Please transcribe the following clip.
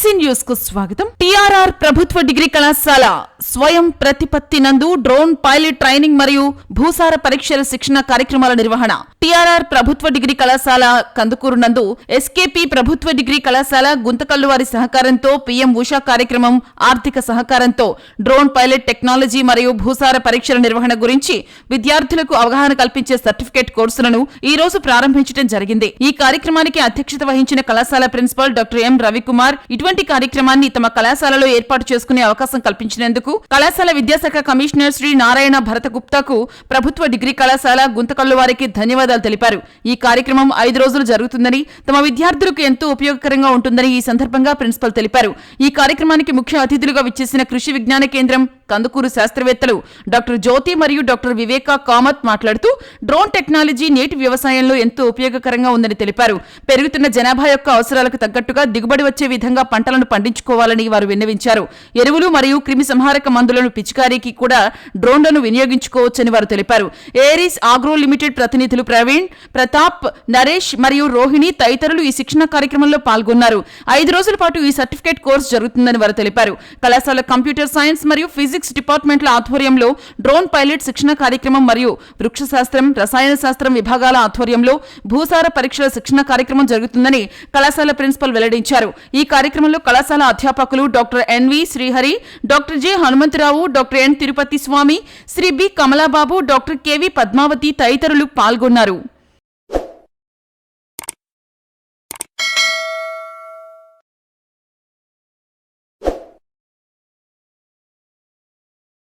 Ellyse న్యూస్కు స్వాగతం. TRR ప్రభుత్వ డిగ్రీ కళాశాల స్వయం ప్రతిపత్తి నందు డ్రోన్ పైలట్ ట్రైనింగ్ మరియు భూసార పరీక్షల శిక్షణ కార్యక్రమాల నిర్వహణ. టీఆర్ఆర్ ప్రభుత్వ డిగ్రీ కళాశాల కందుకూరు నందు ఎస్కేపీ ప్రభుత్వ డిగ్రీ కళాశాల గుంతకల్లు వారి సహకారంతో పీఎం ఉషా కార్యక్రమం ఆర్థిక సహకారంతో డ్రోన్ పైలట్ టెక్నాలజీ మరియు భూసార పరీక్షల నిర్వహణ గురించి విద్యార్థులకు అవగాహన కల్పించే సర్టిఫికేట్ కోర్సులను ఈ రోజు ప్రారంభించడం జరిగింది. ఈ కార్యక్రమానికి అధ్యక్షత వహించిన కళాశాల ప్రిన్సిపల్ డాక్టర్ ఎం రవికుమార్ ఇటువంటి కార్యక్రమాన్ని తమ కళాశాలలో ఏర్పాటు చేసుకునే అవకాశం కల్పించినందుకు కళాశాల విద్యాశాఖ కమిషనర్ శ్రీ నారాయణ భరత గుప్తాకు ప్రభుత్వ డిగ్రీ కళాశాల గుంతకల్లు వారికి ధన్యవాదాలు తెలిపారు. ఈ కార్యక్రమం ఐదు రోజులు జరుగుతుందని తమ విద్యార్థులకు ఎంతో ఉపయోగకరంగా ఉంటుందని ఈ సందర్భంగా ప్రిన్సిపల్ తెలిపారు. ఈ కార్యక్రమానికి ముఖ్య అతిథులుగా విచ్చేసిన కృషి విజ్ఞాన కేంద్రం కందుకూరు శాస్త్రవేత్తలు డాక్టర్ జ్యోతి మరియు డాక్టర్ వివేక కామత్ మాట్లాడుతూ డ్రోన్ టెక్నాలజీ నేటి వ్యవసాయంలో ఎంతో ఉపయోగకరంగా ఉందని తెలిపారు. పెరుగుతున్న జనాభా యొక్క అవసరాలకు తగ్గట్టుగా దిగుబడి వచ్చే విధంగా పంటలను పండించుకోవాలని వారు విన్నవించారు. ఎరువులు మరియు క్రిమి సంహారక మందులను పిచికారీకి కూడా డ్రోన్లను వినియోగించుకోవచ్చని వారు తెలిపారు. ఏరీస్ ఆగ్రో లిమిటెడ్ ప్రతినిధులు ప్రవీణ్ ప్రతాప్ నరేష్ మరియు రోహిణి తదితరులు ఈ శిక్షణ కార్యక్రమంలో పాల్గొన్నారు. ఐదు రోజుల పాటు ఈ సర్టిఫికేట్ కోర్సు జరుగుతుందని వారు తెలిపారు. కళాశాల కంప్యూటర్ సైన్స్ మరియు ఫిజిక్స్ డిపార్ట్మెంట్ల ఆధ్వర్యంలో డ్రోన్ పైలట్ శిక్షణ కార్యక్రమం మరియు వృక్షశాస్త్రం రసాయన శాస్త్రం విభాగాల ఆధ్వర్యంలో భూసార పరీక్షల శిక్షణ కార్యక్రమం జరుగుతుందని కళాశాల ప్రిన్సిపల్ వెల్లడించారు. ఈ కార్యక్రమంలో కళాశాల అధ్యాపకులు doctor N V Srihari doctor J Hanumantharao doctor N Tirupati Swamy Shri B Kamalababu doctor K V Padmavathi తదితరులు పాల్గొన్నారు.